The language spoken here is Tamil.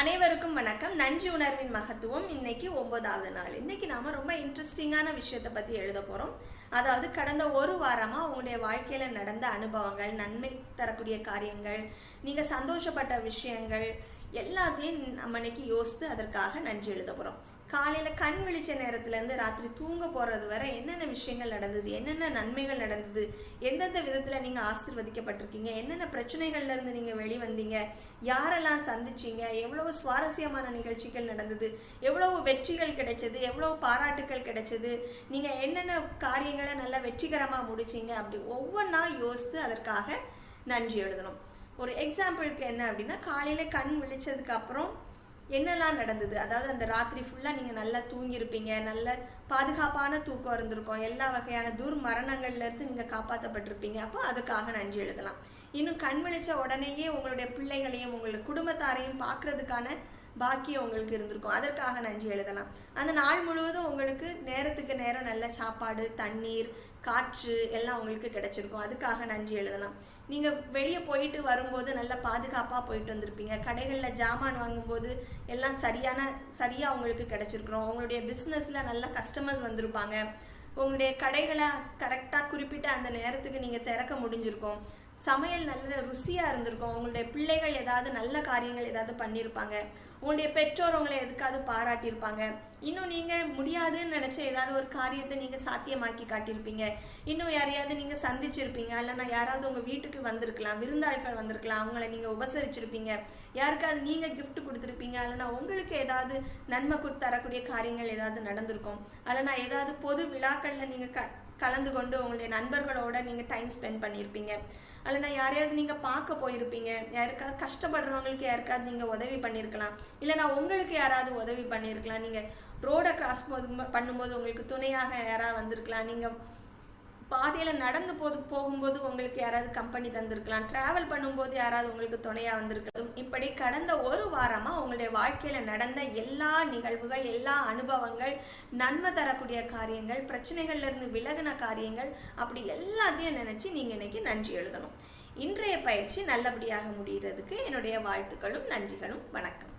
அனைவருக்கும் வணக்கம். நன்றி உணர்வின் மகத்துவம். இன்னைக்கு ஒன்பதாவது நாள். இன்னைக்கு நாம ரொம்ப இன்ட்ரெஸ்டிங்கான விஷயத்தை பற்றி எழுத போகிறோம் அதாவது கடந்த ஒரு வாரமாக உங்களுடைய வாழ்க்கையில் நடந்த அனுபவங்கள் நன்மை தரக்கூடிய காரியங்கள் நீங்கள் சந்தோஷப்பட்ட விஷயங்கள் எல்லாத்தையும் நம்ம இன்னைக்கு யோசித்து அதற்காக நன்றி எழுத போகிறோம் காலையில் கண் விழிச்ச நேரத்துலேருந்து ராத்திரி தூங்க போகிறது வரை என்னென்ன விஷயங்கள் நடந்தது என்னென்ன நன்மைகள் நடந்தது எந்தெந்த விதத்தில் நீங்கள் ஆசிர்வதிக்கப்பட்டிருக்கீங்க என்னென்ன பிரச்சனைகள்லேருந்து நீங்கள் வெளிவந்தீங்க யாரெல்லாம் சந்திச்சீங்க எவ்வளோ சுவாரஸ்யமான நிகழ்ச்சிகள் நடந்தது எவ்வளவு வெற்றிகள் கிடைச்சது எவ்வளோ பாராட்டுகள் கிடைச்சது நீங்கள் என்னென்ன காரியங்களை நல்லா வெற்றிகரமாக முடிச்சீங்க அப்படி ஒவ்வொன்றா யோசித்து அதற்காக நன்றி எழுதணும். ஒரு எக்ஸாம்பிளுக்கு என்ன அப்படின்னா காலையில் கண் விழிச்சதுக்கப்புறம் என்னெல்லாம் நடந்தது? அதாவது அந்த ராத்திரி ஃபுல்லாக நீங்கள் நல்லா தூங்கியிருப்பீங்க நல்ல பாதுகாப்பான தூக்கம் இருந்திருக்கும் எல்லா வகையான தூர் இருந்து நீங்கள் காப்பாற்றப்பட்டிருப்பீங்க அப்போ அதுக்காக நன்றி எழுதலாம். இன்னும் கண் விழிச்ச உடனேயே உங்களுடைய பிள்ளைகளையும் உங்களுடைய குடும்பத்தாரையும் பார்க்கறதுக்கான பாக்கியம் உங்களுக்கு இருந்திருக்கும். அதற்காக நன்றி எழுதலாம். அந்த நாள் முழுவதும் உங்களுக்கு நேரத்துக்கு நேரம் நல்ல சாப்பாடு தண்ணீர் காற்று எல்லாம் உங்களுக்கு கிடைச்சிருக்கும். அதுக்காக நன்றி எழுதலாம். நீங்கள் வெளியே போயிட்டு வரும்போது நல்ல பாதுகாப்பாக போயிட்டு வந்திருப்பீங்க. கடைகளில் ஜாமான் வாங்கும்போது எல்லாம் சரியான சரியாக உங்களுக்கு கிடச்சிருக்கிறோம். உங்களுடைய பிஸ்னஸில் நல்ல கஸ்டமர்ஸ் வந்திருப்பாங்க. உங்களுடைய கடைகளை கரெக்டாக குறிப்பிட்ட அந்த நேரத்துக்கு நீங்கள் திறக்க முடிஞ்சிருக்கும். சமையல் நல்ல ருசியாக இருந்திருக்கும். உங்களுடைய பிள்ளைகள் ஏதாவது நல்ல காரியங்கள் ஏதாவது பண்ணியிருப்பாங்க உங்களுடைய பெற்றோர் உங்களை எதுக்காவது பாராட்டியிருப்பாங்க. இன்னும் நீங்கள் முடியாதுன்னு நினச்ச ஏதாவது ஒரு காரியத்தை நீங்கள் சாத்தியமாக்கி காட்டியிருப்பீங்க. இன்னும் யாரையாவது நீங்கள் சந்திச்சிருப்பீங்க. இல்லைன்னா யாராவது உங்கள் வீட்டுக்கு வந்திருக்கலாம். விருந்தாட்கள் வந்திருக்கலாம். அவங்கள நீங்கள் உபசரிச்சிருப்பீங்க. யாருக்காவது நீங்கள் கிஃப்ட் கொடுத்துருப்பீங்க. இல்லைன்னா உங்களுக்கு ஏதாவது நன்மை கொடுத்து தரக்கூடிய காரியங்கள் ஏதாவது நடந்திருக்கும். இல்லைனா ஏதாவது பொது விழாக்களில் நீங்கள் க கலந்து கொண்டு உங்களுடைய நண்பர்களோட நீங்கள் டைம் ஸ்பெண்ட் பண்ணியிருப்பீங்க இல்லைன்னா யாரையாவது நீங்கள் பார்க்க போயிருப்பீங்க. யாருக்காவது கஷ்டப்படுறவங்களுக்கு யாருக்காவது நீங்கள் உதவி பண்ணியிருக்கலாம் இல்லைனா உங்களுக்கு யாராவது உதவி பண்ணியிருக்கலாம் நீங்கள் ரோடை கிராஸ் போது பண்ணும்போது உங்களுக்கு துணையாக யாராவது வந்திருக்கலாம். நீங்கள் பாதையில் நடந்து போது போகும்போது உங்களுக்கு யாராவது கம்பெனி தந்திருக்கலாம். ட்ராவல் பண்ணும்போது யாராவது உங்களுக்கு துணையாக வந்திருக்கலாம். இப்படி கடந்த ஒரு வாரமாக உங்களுடைய வாழ்க்கையில் நடந்த எல்லா நிகழ்வுகள் எல்லா அனுபவங்கள் நன்மை தரக்கூடிய காரியங்கள் பிரச்சனைகள்லேருந்து விலகின காரியங்கள் அப்படி எல்லாத்தையும் நினச்சி நீங்கள் இன்றைக்கி நன்றி எழுதணும். இன்றைய பயிற்சி நல்லபடியாக முடிகிறதுக்கு என்னுடைய வாழ்த்துக்களும் நன்றிகளும். வணக்கம்.